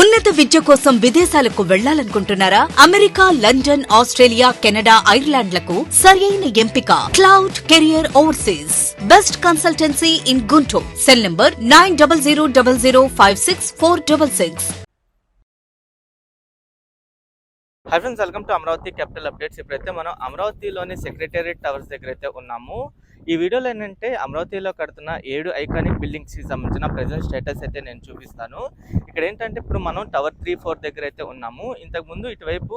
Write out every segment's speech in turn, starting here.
ఉన్నత విద్య కోసం విదేశాలకు వెళ్ళాలనుకుంటున్నారా? అమెరికా లండన్ ఆస్ట్రేలియా కెనడా ఐర్లాండ్లకు సరియైన ఎంపిక. Cloud career overseas. Best consultancy in Guntur. Cell number nine double zero double zero five six four double six. Hi friends welcome to Amaravati capital updates. ఇప్పుడైతే మనం అమరావతిలోని సెక్రటేరియట్ టవర్స్ దగ్గర అయితే ఉన్నాము. ఈ వీడియోలో ఏంటంటే అమరావతిలో కడుతున్న ఏడు ఐకానిక్ బిల్డింగ్స్కి సంబంధించిన ప్రజెంట్ స్టేటస్ అయితే నేను చూపిస్తాను. ఇక్కడ ఏంటంటే ఇప్పుడు మనం టవర్ త్రీ ఫోర్ దగ్గర అయితే ఉన్నాము. ఇంతకుముందు ఇటువైపు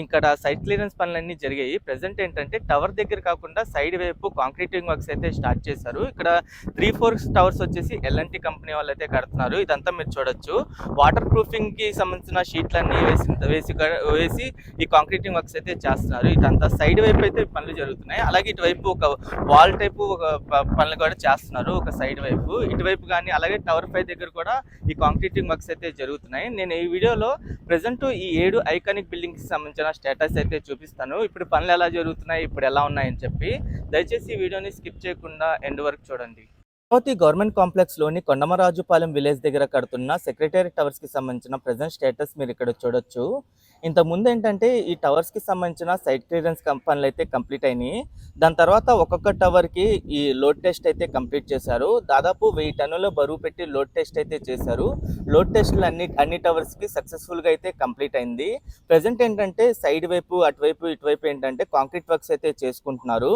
ఇక్కడ సైట్ క్లియరెన్స్ పనులన్నీ జరిగాయి. ప్రజెంట్ ఏంటంటే టవర్ దగ్గర కాకుండా సైడ్ వైపు కాంక్రీటింగ్ వర్క్స్ అయితే స్టార్ట్ చేశారు. ఇక్కడ త్రీ ఫోర్ టవర్స్ వచ్చేసి ఎల్ఎన్టీ కంపెనీ వాళ్ళు అయితే కడుతున్నారు. ఇదంతా మీరు చూడొచ్చు. వాటర్ ప్రూఫింగ్కి సంబంధించిన షీట్లన్నీ వేసి వేసి వేసి ఈ కాంక్రీటింగ్ వర్క్స్ అయితే చేస్తున్నారు. ఇదంతా సైడ్ వైపు అయితే పనులు జరుగుతున్నాయి. అలాగే ఇటువైపు ఒక వాల్ టైప్ ఒక పనులు కూడా చేస్తున్నారు ఒక సైడ్ వైపు. ఇటువైపు కానీ అలాగే టవర్ ఫైవ్ దగ్గర కూడా ఈ కాంక్రీటింగ్ వర్క్స్ అయితే జరుగుతున్నాయి. నేను ఈ వీడియోలో ప్రజెంట్ ఈ ఏడు ఐకానిక్ బిల్డింగ్కి సంబంధించిన స్టేటస్ అయితే చూపిస్తాను. ఇప్పుడు పనులు ఎలా జరుగుతున్నాయి ఇప్పుడు ఎలా ఉన్నాయని చెప్పి. దయచేసి ఈ వీడియోని స్కిప్ చేయకుండా ఎండ్ వరకు చూడండి. అమరావతి గవర్నమెంట్ కాంప్లెక్స్లోని కొండమరాజుపాలెం విలేజ్ దగ్గర కడుతున్న సెక్రటరీ టవర్స్కి సంబంధించిన ప్రజెంట్ స్టేటస్ మీరు ఇక్కడ చూడొచ్చు. ఇంతకుముందు ముందు ఏంటంటే ఈ టవర్స్కి సంబంధించిన సైట్ క్లియరెన్స్ పనులు అయితే కంప్లీట్ అయినాయి. దాని తర్వాత ఒక్కొక్క టవర్కి ఈ లోడ్ టెస్ట్ అయితే కంప్లీట్ చేశారు. దాదాపు వెయ్యి టన్నుల బరువు పెట్టి లోడ్ టెస్ట్ అయితే చేశారు. లోడ్ టెస్ట్లు అన్ని అన్ని టవర్స్కి సక్సెస్ఫుల్గా అయితే కంప్లీట్ అయింది. ప్రజెంట్ ఏంటంటే సైడ్ వైపు అటువైపు ఇటువైపు ఏంటంటే కాంక్రీట్ వర్క్స్ అయితే చేసుకుంటున్నారు.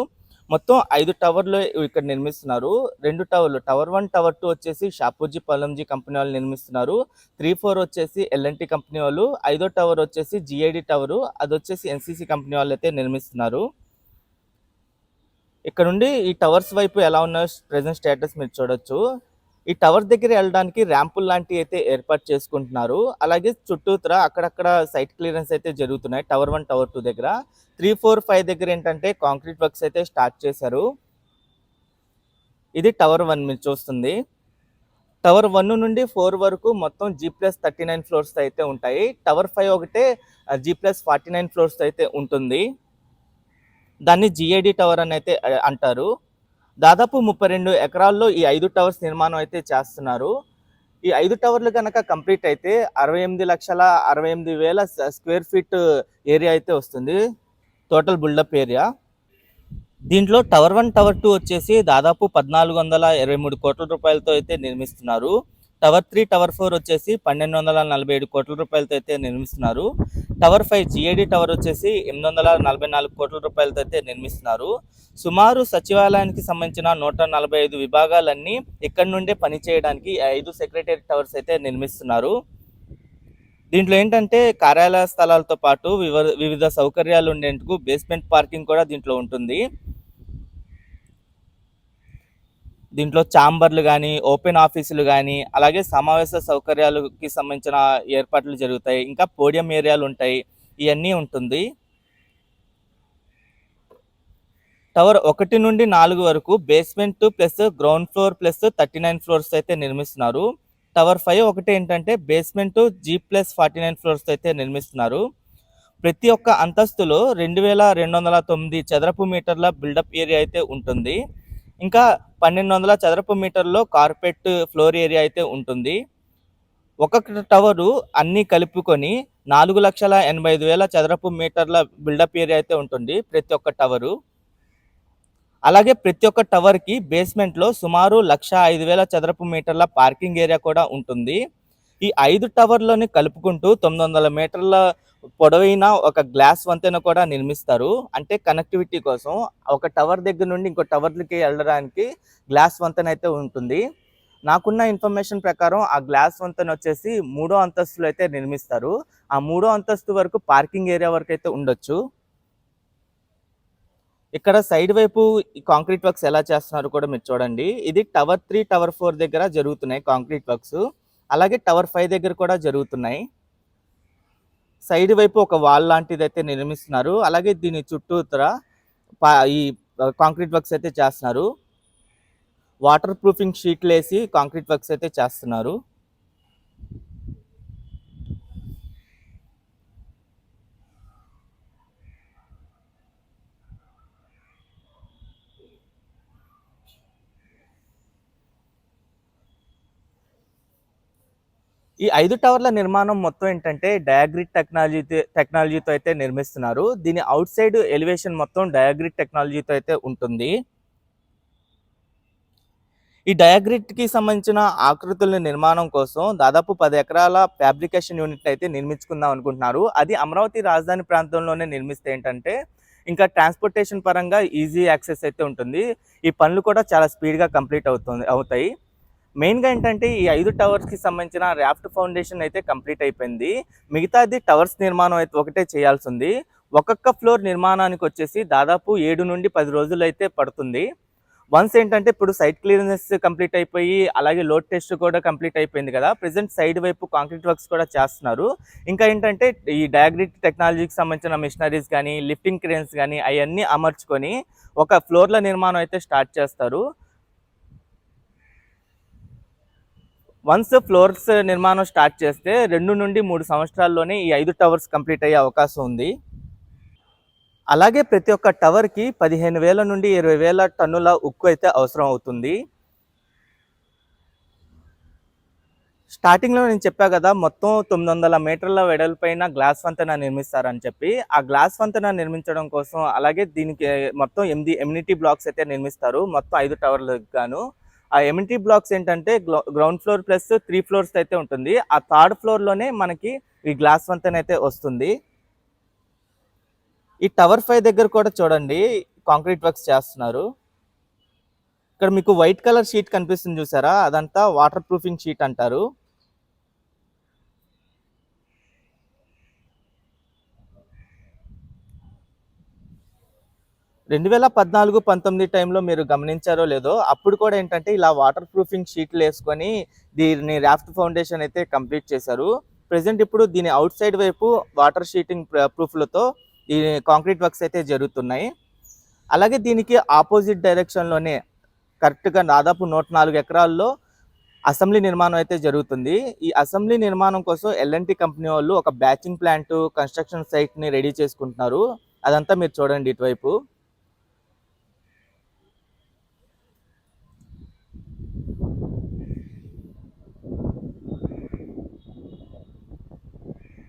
మొత్తం ఐదు టవర్లు ఇక్కడ నిర్మిస్తున్నారు. రెండు టవర్లు టవర్ వన్ టవర్ టూ వచ్చేసి షాపూజీ పలంజీ కంపెనీ వాళ్ళు నిర్మిస్తున్నారు. త్రీ ఫోర్ వచ్చేసి ఎల్ఎన్టీ కంపెనీ వాళ్ళు. ఐదో టవర్ వచ్చేసి జిఐడి టవర్. అది వచ్చేసి ఎన్సీసీ కంపెనీ వాళ్ళు అయితే నిర్మిస్తున్నారు. ఇక్కడ నుండి ఈ టవర్స్ వైపు ఎలా ఉన్నాయో ప్రెసెంట్ స్టేటస్ మీరు చూడొచ్చు. ఈ టవర్ దగ్గర వెళ్ళడానికి ర్యాంపుల్ లాంటివి అయితే ఏర్పాటు చేసుకుంటున్నారు. అలాగే చుట్టూతర అక్కడక్కడ సైట్ క్లియరెన్స్ అయితే జరుగుతున్నాయి. టవర్ వన్ టవర్ టూ దగ్గర. త్రీ ఫోర్ ఫైవ్ దగ్గర ఏంటంటే కాంక్రీట్ వర్క్స్ అయితే స్టార్ట్ చేశారు. ఇది టవర్ వన్ మీరు చూస్తుంది. టవర్ వన్ నుండి ఫోర్ వరకు మొత్తం G plus thirty nine floors అయితే ఉంటాయి. టవర్ ఫైవ్ ఒకటే G plus forty nine floors అయితే ఉంటుంది. దాన్ని జిఐడి టవర్ అని అయితే అంటారు. దాదాపు ముప్పై రెండు ఎకరాల్లో ఈ ఐదు టవర్స్ నిర్మాణం అయితే చేస్తున్నారు. ఈ ఐదు టవర్లు కనుక కంప్లీట్ అయితే అరవై ఎనిమిది లక్షల అరవై ఎనిమిది వేల స్క్వేర్ ఫీట్ ఏరియా అయితే వస్తుంది. Total buildup area. దీంట్లో టవర్ వన్ టవర్ టూ వచ్చేసి దాదాపు పద్నాలుగు వందల ఇరవై మూడు కోట్ల రూపాయలతో అయితే నిర్మిస్తున్నారు. టవర్ త్రీ టవర్ ఫోర్ వచ్చేసి పన్నెండు వందల నలభై ఏడు కోట్ల రూపాయలతో అయితే నిర్మిస్తున్నారు. టవర్ ఫైవ్ జిఏడి టవర్ వచ్చేసి ఎనిమిది వందల నలభై నాలుగు కోట్ల రూపాయలతో అయితే నిర్మిస్తున్నారు. సుమారు సచివాలయానికి సంబంధించిన నూట నలభై ఐదు విభాగాలన్నీ ఇక్కడ నుండే పనిచేయడానికి ఐదు సెక్రటరీ టవర్స్ అయితే నిర్మిస్తున్నారు. దీంట్లో ఏంటంటే కార్యాలయ స్థలాలతో పాటు వివిధ సౌకర్యాలు ఉండేందుకు బేస్మెంట్ పార్కింగ్ కూడా దీంట్లో ఉంటుంది. దీంట్లో ఛాంబర్లు కానీ ఓపెన్ ఆఫీసులు కానీ అలాగే సమావేశ సౌకర్యాలకి సంబంధించిన ఏర్పాట్లు జరుగుతాయి. ఇంకా పోడియం ఏరియాలు ఉంటాయి. ఇవన్నీ ఉంటుంది. టవర్ ఒకటి నుండి నాలుగు వరకు basement plus ground floor plus thirty nine floors అయితే నిర్మిస్తున్నారు. టవర్ ఫైవ్ ఒకటి ఏంటంటే basement G plus forty nine floors అయితే నిర్మిస్తున్నారు. ప్రతి ఒక్క అంతస్తులో రెండు వేల రెండు వందల తొమ్మిది చదరపు మీటర్ల బిల్డప్ ఏరియా అయితే ఉంటుంది. ఇంకా పన్నెండు వందల చదరపు మీటర్లో కార్పెట్ ఫ్లోర్ ఏరియా అయితే ఉంటుంది. ఒక్కొక్క టవరు అన్నీ కలుపుకొని నాలుగు లక్షల ఎనభై ఐదు వేల చదరపు మీటర్ల బిల్డప్ ఏరియా అయితే ఉంటుంది ప్రతి ఒక్క టవరు. అలాగే ప్రతి ఒక్క టవర్కి బేస్మెంట్లో సుమారు లక్ష ఐదు వేల చదరపు మీటర్ల పార్కింగ్ ఏరియా కూడా ఉంటుంది. ఈ ఐదు టవర్లని కలుపుకుంటూ తొమ్మిది వందల మీటర్ల పొడవైన ఒక గ్లాస్ వంతెన కూడా నిర్మిస్తారు. అంటే కనెక్టివిటీ కోసం ఒక టవర్ దగ్గర నుండి ఇంకో టవర్లకి వెళ్ళడానికి గ్లాస్ వంతెన అయితే ఉంటుంది. నాకున్న ఇన్ఫర్మేషన్ ప్రకారం ఆ గ్లాస్ వంతెన వచ్చేసి మూడో అంతస్తులో అయితే నిర్మిస్తారు. ఆ మూడో అంతస్తు వరకు పార్కింగ్ ఏరియా వరకు అయితే ఉండొచ్చు. ఇక్కడ సైడ్ వైపు ఈ కాంక్రీట్ వర్క్స్ ఎలా చేస్తున్నారు కూడా మీరు చూడండి. ఇది టవర్ త్రీ టవర్ ఫోర్ దగ్గర జరుగుతున్నాయి కాంక్రీట్ వర్క్స్. అలాగే టవర్ ఫైవ్ దగ్గర కూడా జరుగుతున్నాయి. సైడ్ వైపు ఒక వాల్ లాంటిది అయితే నిర్మిస్తున్నారు. అలాగే దీని చుట్టూతర ఈ కాంక్రీట్ వర్క్స్ అయితే చేస్తున్నారు. వాటర్ ప్రూఫింగ్ షీట్లు వేసి కాంక్రీట్ వర్క్స్ అయితే చేస్తున్నారు. ఈ ఐదు టవర్ల నిర్మాణం మొత్తం ఏంటంటే డయాగ్రిడ్ టెక్నాలజీ టెక్నాలజీతో అయితే నిర్మిస్తున్నారు. దీని అవుట్ సైడ్ ఎలివేషన్ మొత్తం డయాగ్రిడ్ టెక్నాలజీతో అయితే ఉంటుంది. ఈ డయాగ్రిడ్కి సంబంధించిన ఆకృతుల నిర్మాణం కోసం దాదాపు పది ఎకరాల ఫ్యాబ్రికేషన్ యూనిట్ అయితే నిర్మించుకుందాం అనుకుంటున్నారు. అది అమరావతి రాజధాని ప్రాంతంలోనే నిర్మిస్తే ఏంటంటే ఇంకా ట్రాన్స్పోర్టేషన్ పరంగా ఈజీ యాక్సెస్ అయితే ఉంటుంది. ఈ పనులు కూడా చాలా స్పీడ్గా కంప్లీట్ అవుతుంది అవుతాయి. మెయిన్గా ఏంటంటే ఈ ఐదు టవర్స్కి సంబంధించిన ర్యాఫ్ట్ ఫౌండేషన్ అయితే కంప్లీట్ అయిపోయింది. మిగతాది టవర్స్ నిర్మాణం అయితే ఒకటే చేయాల్సి ఉంది ఒక్కొక్క ఫ్లోర్ నిర్మాణానికి వచ్చేసి దాదాపు ఏడు నుండి పది రోజులు అయితే పడుతుంది. వన్స్ ఏంటంటే ఇప్పుడు సైట్ క్లియరెన్స్ కంప్లీట్ అయిపోయి అలాగే లోడ్ టెస్ట్ కూడా కంప్లీట్ అయిపోయింది కదా ప్రజెంట్ సైడ్ వైపు కాంక్రీట్ వర్క్స్ కూడా చేస్తున్నారు. ఇంకా ఏంటంటే ఈ డయాగ్రిట్ టెక్నాలజీకి సంబంధించిన మిషనరీస్ కానీ లిఫ్టింగ్ క్రేన్స్ కానీ అవన్నీ అమర్చుకొని ఒక ఫ్లోర్ల నిర్మాణం అయితే స్టార్ట్ చేస్తారు. వన్స్ ఫ్లోర్స్ నిర్మాణం స్టార్ట్ చేస్తే రెండు నుండి మూడు సంవత్సరాల్లోనే ఈ ఐదు టవర్స్ కంప్లీట్ అయ్యే అవకాశం ఉంది. అలాగే ప్రతి ఒక్క టవర్కి పదిహేను వేల నుండి ఇరవై వేల టన్నుల ఉక్కు అయితే అవసరం అవుతుంది. స్టార్టింగ్లో నేను చెప్పా కదా మొత్తం తొమ్మిది వందల మీటర్ల వెడల్పైన గ్లాస్ వంతెన నిర్మిస్తారని చెప్పి. ఆ గ్లాస్ వంతెన నిర్మించడం కోసం అలాగే దీనికి మొత్తం ఎనిమిది ఎమ్యూనిటీ బ్లాక్స్ అయితే నిర్మిస్తారు మొత్తం ఐదు టవర్లకు గాను. ఆ ఎమ్యూనిటీ బ్లాక్స్ ఏంటంటే ground floor plus three floors అయితే ఉంటుంది. ఆ థర్డ్ ఫ్లోర్లోనే మనకి ఈ గ్లాస్ వంతెన అయితే వస్తుంది. ఈ టవర్ ఫైవ్ దగ్గర కూడా చూడండి కాంక్రీట్ వర్క్స్ చేస్తున్నారు. ఇక్కడ మీకు వైట్ కలర్ షీట్ కనిపిస్తుంది చూసారా? అదంతా వాటర్ ప్రూఫింగ్ షీట్ అంటారు. రెండు వేల పద్నాలుగు పంతొమ్మిది టైంలో మీరు గమనించారో లేదో అప్పుడు కూడా ఏంటంటే ఇలా వాటర్ ప్రూఫింగ్ షీట్లు వేసుకొని దీన్ని రాఫ్ట్ ఫౌండేషన్ అయితే కంప్లీట్ చేశారు. ప్రజెంట్ ఇప్పుడు దీని అవుట్ సైడ్ వైపు వాటర్ షీటింగ్ ప్రూఫ్లతో ఈ కాంక్రీట్ వర్క్స్ అయితే జరుగుతున్నాయి. అలాగే దీనికి ఆపోజిట్ డైరెక్షన్లోనే కరెక్ట్గా దాదాపు నూట నాలుగు ఎకరాల్లో అసెంబ్లీ నిర్మాణం అయితే జరుగుతుంది. ఈ అసెంబ్లీ నిర్మాణం కోసం ఎల్ఎన్టీ కంపెనీ వాళ్ళు ఒక బ్యాచింగ్ ప్లాంట్ కన్స్ట్రక్షన్ సైట్ని రెడీ చేసుకుంటున్నారు. అదంతా మీరు చూడండి ఇటువైపు.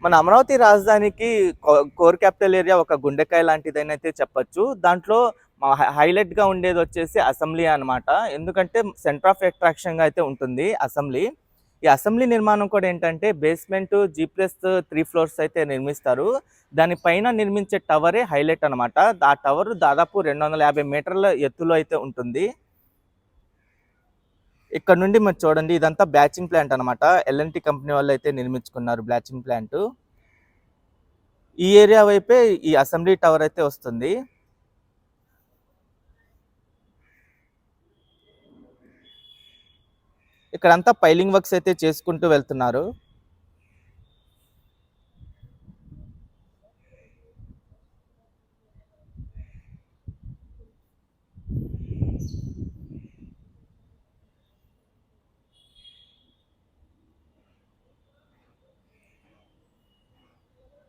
మన అమరావతి రాజధానికి కో- కోర్ క్యాపిటల్ ఏరియా ఒక గుండెకాయ లాంటిదని అయితే చెప్పచ్చు. దాంట్లో హైలైట్ హైలైట్గా ఉండేది వచ్చేసి అసెంబ్లీ అన్నమాట. ఎందుకంటే సెంటర్ ఆఫ్ అట్రాక్షన్గా అయితే ఉంటుంది అసెంబ్లీ. ఈ అసెంబ్లీ నిర్మాణం కూడా ఏంటంటే basement G plus three floors అయితే నిర్మిస్తారు. దానిపైన నిర్మించే టవరే హైలైట్ అన్నమాట. ఆ టవర్ దాదాపు రెండు వందల యాభై మీటర్ల ఎత్తులో అయితే ఉంటుంది. ఇక్కడ నుండి మీరు చూడండి ఇదంతా బ్యాచింగ్ ప్లాంట్ అనమాట ఎల్ఎన్టీ కంపెనీ వాళ్ళు అయితే నిర్మించుకున్నారు బ్యాచింగ్ ప్లాంట్. ఈ ఏరియా వైపే ఈ అసెంబ్లీ టవర్ అయితే వస్తుంది. ఇక్కడంతా పైలింగ్ వర్క్స్ అయితే చేసుకుంటూ వెళ్తున్నారు.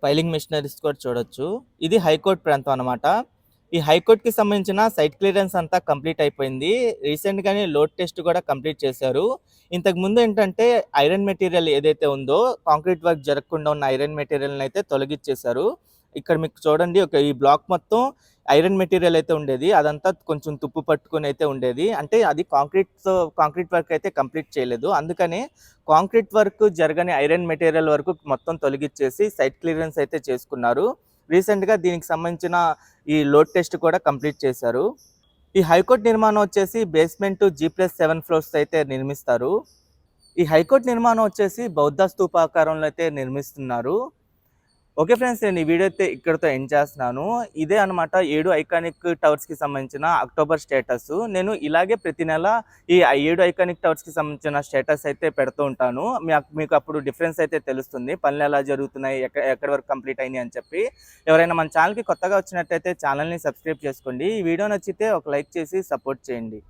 ఫైలింగ్ మిషనరీస్ కూడా చూడొచ్చు. ఇది హైకోర్టు ప్రాంతం అనమాట ఈ హైకోర్టుకి సంబంధించిన సైట్ క్లియరెన్స్ అంతా కంప్లీట్ అయిపోయింది. రీసెంట్ గానే లోడ్ టెస్ట్ కూడా కంప్లీట్ చేశారు. ఇంతకు ముందు ఏంటంటే ఐరన్ మెటీరియల్ ఏదైతే ఉందో కాంక్రీట్ వర్క్ జరగకుండా ఉన్న ఐరన్ మెటీరియల్ని అయితే తొలగించేశారు ఇక్కడ మీకు చూడండి ఒక ఈ బ్లాక్ మొత్తం ఐరన్ మెటీరియల్ అయితే ఉండేది అదంతా కొంచెం తుప్పు పట్టుకొని అయితే ఉండేది. అంటే అది కాంక్రీట్ కాంక్రీట్ వర్క్ అయితే కంప్లీట్ చేయలేదు. అందుకనే కాంక్రీట్ వర్క్ జరగని ఐరన్ మెటీరియల్ వరకు మొత్తం తొలగించేసి సైట్ క్లియరెన్స్ అయితే చేసుకున్నారు. రీసెంట్గా దీనికి సంబంధించిన ఈ లోడ్ టెస్ట్ కూడా కంప్లీట్ చేశారు. ఈ హైకోర్టు నిర్మాణం వచ్చేసి basement G plus seven floors అయితే నిర్మిస్తారు. ఈ హైకోర్టు నిర్మాణం వచ్చేసి బౌద్ధ స్థూపాకారంలో అయితే నిర్మిస్తున్నారు. ఓకే ఫ్రెండ్స్ నేను ఈ వీడియో అయితే ఇక్కడతో ఎండ్ చేస్తున్నాను. ఇదే అనమాట ఏడు ఐకానిక్ టవర్స్కి సంబంధించిన అక్టోబర్ స్టేటస్ నేను ఇలాగే ప్రతి నెల ఈ ఏడు ఐకానిక్ టవర్స్కి సంబంధించిన స్టేటస్ అయితే పెడుతూ ఉంటాను. మీకు అప్పుడు డిఫరెన్స్ అయితే తెలుస్తుంది. పనులు ఎలా జరుగుతున్నాయి ఎక్కడ ఎక్కడి వరకు కంప్లీట్ అయినాయి అని చెప్పి. ఎవరైనా మన ఛానల్కి కొత్తగా వచ్చినట్టయితే ఛానల్ని సబ్స్క్రైబ్ చేసుకోండి. ఈ వీడియో నచ్చితే ఒక లైక్ చేసి సపోర్ట్ చేయండి.